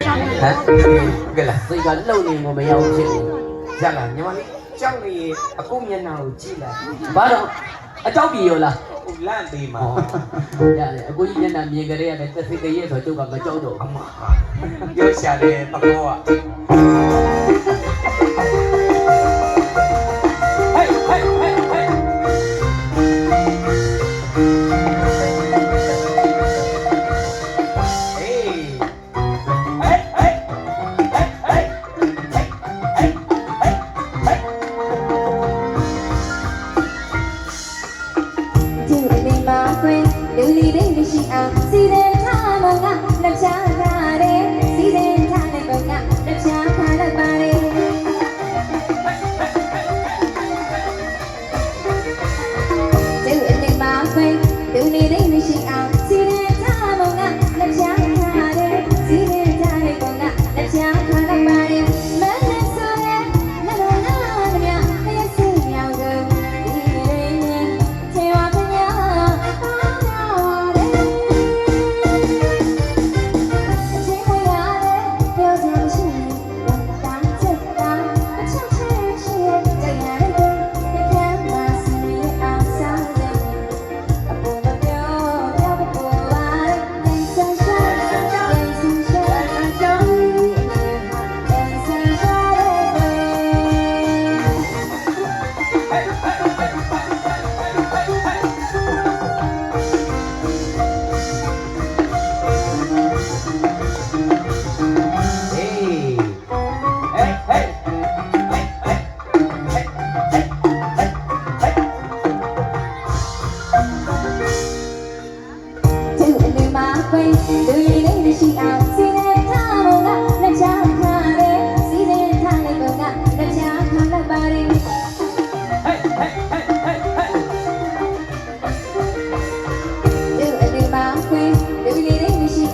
ဟမ်ကဲလားစိတ်ကလုံနေမှမရောက်ဖြစ်ဘူးရလားညီမလေးကြောက်နေရင်အခုမျက်နှာကိုကြည့်လိုက်ဘာတော့အကြောက်ပြေရောလားလန့်သေးမှာရတယ်အကိုကြီးမျက်နှာမြင်ကြရတဲ့တက်စိတ်ကြရဲ့ဆိုတော့ကျုပ်ကမကြောက်တော့အမပြောရှာတယ်သဘောက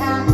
Yeah.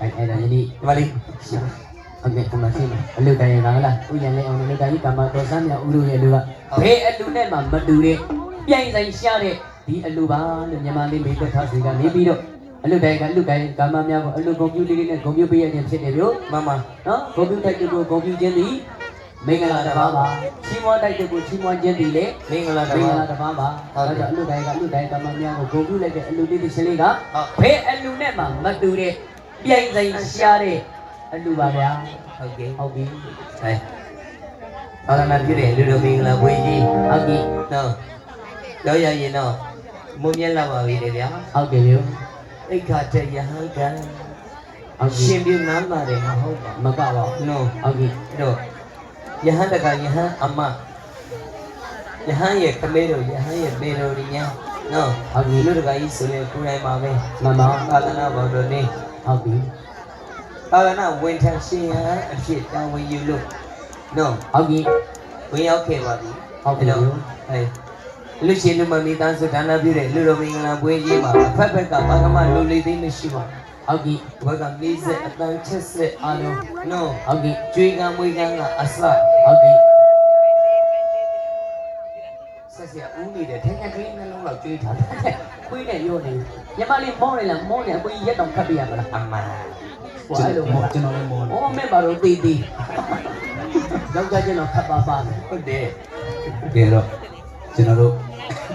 အဲအဲ့ဒါယနေ့ဒီမလေးဟုတ်ကဲ့ဒီမှာရှိမှာအလူတိုင်းရတာလားဥယျာဉ်လေးအောင်လည်းတိုင်းကမ္ဘာတော်စမ်းမြောက်ဥလို့ရဲ့လူကဘယ်အလူနဲ့မှမတူတဲ့ပြိုင်ဆိုင်ရှာတဲ့ဒီအလူပါလို့မြန်မာလေးမိသက်ထားစီကနေပြီးတော့အလူတိုင်းကအလူတိုင်းကမ္ဘာများကိုအလူကွန်ပျူတာလေးနဲ့ကွန်ပျူပေးရခြင်းဖြစ်တယ်ဗျမမနော်ကွန်ပျူတာတူကိုကွန်ပျူခြင်းသည် မင်္ဂလာတစ်ပါးပါချီးမွမ်းတိုက်တဲ့ကိုချီးမွမ်းခြင်းသည်လေမင်္ဂလာတမင်္ဂပါလာတစ်ပါးပါဟုတ်ဒါကဲ့ကြောင့်အလူတိုင်းကအလူတိုင်းကမ္ဘာများကိုဂုဏ်ပြုလိုက်တဲ့အလူလေးတစ်ချင်းလေးကဟုတ်ဘယ်အလူနဲ့မှမတူတဲ့ပြိုင်ဆိုင်ရှာတဲ့အလူပါဗျာဟုတ်ကဲ့ဟုတ်ပြီဟဲ့ဘာသာနာပြည့်တယ်လူတို့မင်္ဂလာပွဲကြီးဟုတ်ပြီနော်တော့ရရင်တော့မုံမြက်လာပါပြီလေဗျာဟုတ်ကဲ့မျိုးအိတ်ခါတဲ့ယဟန်ကဟုတ်ပြီရှင်ပြုနမ်းပါတယ်မဟုတ်ပါမကပါဘူးဘူးနော်ဟုတ်ပြီအဲ့တော့ ယဟန်တကယဟန်အမယဟန်ရဲ့ကလေးတို့ယဟန်ရဲ့ပေတော်ဒီညာနော်ဟုတ်ပြီလူတကကြီးဆိုရင်ကိုယ်တိုင်ပါပဲမမသာသနာဘော်တော်နေဟုတ်ပြီသာသနာဝင်ထရှင်ဟန်အဖြစ်တာဝန်ယူလို့နော်ဟုတ်ပြီဝင်ရောက်ခဲ့ပါပြီဟုတ်ပြီအဲ့တော့အဲလူရှင်လူမမီတန်းဆိုဒါနပြုတဲ့လူတော်မင်္ဂလာပွဲကြီးမှာအဖက်ဖက်ကဘာကမှလူလေးသိမရှိပါဘူးဟုတ်ပြီဘက်ကမီးစက်အတန်ချက်စက်အားလုံးနော်ဟုတ်ပြီကျွေးကံမွေးကံကအစ ဟုတ်ပြီဆက်ဆက်ဦးနေတယ်ထိုင်ကလေးနှလုံးလောက်ကျွေးထားတယ်ခွေးနဲ့ရောနေညီမလေးမောင်းနေလားမောင်းနေအကိုကြီးရက်တောင်ခတ်ပြရမလားအမှန်ဟိုအဲ့လိုမောကျွန်တော်လည်းမောအော်မဲ့ပါတော့တီးတီးယောက်ျားကျွန်တော်ခတ်ပါပါဟုတ်တယ်ကဲတော့ကျွန်တော်တို့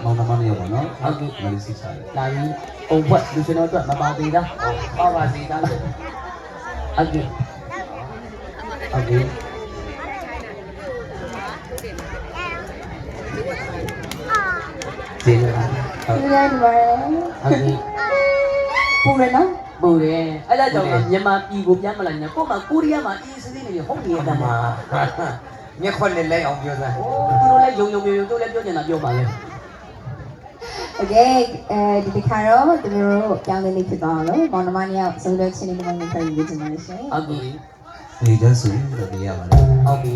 မောင်နှမနှစ်ယောက်ပါနော်ဟုတ်ကဲ့မလေးစီချတယ်လာပြီအုံဖွက်လူကျွန်တော်အတွက်မပါသေးတာဟောပါစီသားလို့ဟုတ်ကဲ့ဟုတ်ကဲ့ ဒီလိုပါဟုတ်ဒီလိုပါဟုတ်ပြီပူရနော်ပူတယ်အဲ့ဒါကြောင့်မြန်မာပြည်ကိုပြန်မလာနဲ့ကို့မှာကိုရီးယားမှာအေးစစ်စစ်နေဟုတ်နေတယ်မှာမျက်ခွက်နဲ့လဲအောင်ပြောစမ်းအိုးသူတို့လည်းယုံယုံယုံယုံသူလည်းပြောနေတာပြောပါလေ Okay အဲဒီတစ်ခါတော့သူတို့ပြောင်းလဲနေဖြစ်သွားအောင်လို့ဘောင်နမနီယောက်ဆုံးတဲ့ချင်းနေမှာနေထိုင်နေကြပါလိမ့်ရှင်ဟုတ်ပြီနေကြဆိုရင်တော့ပြရပါလားဟုတ်ပြီ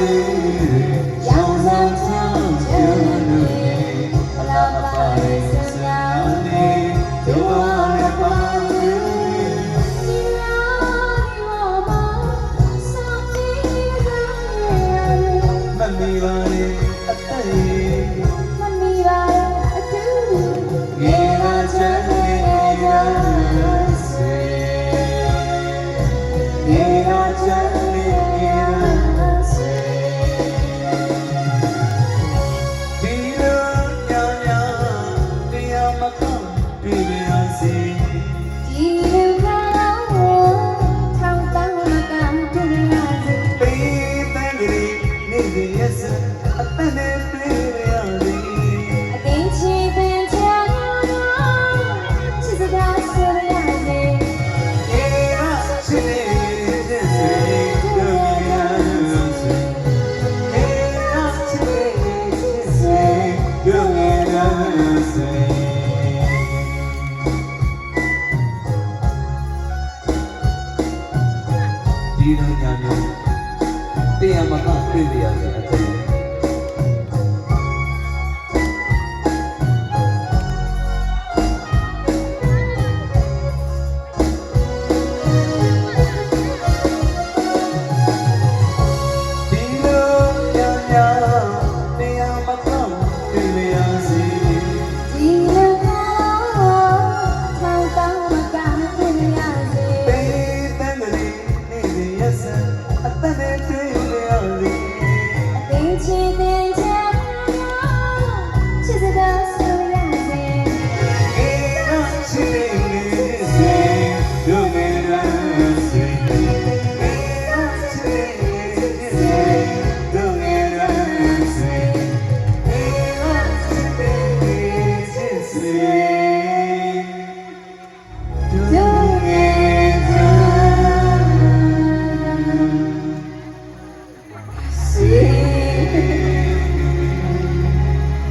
လာ ညာမျိုးတရားမကတွေ့ရတဲ့အချိန်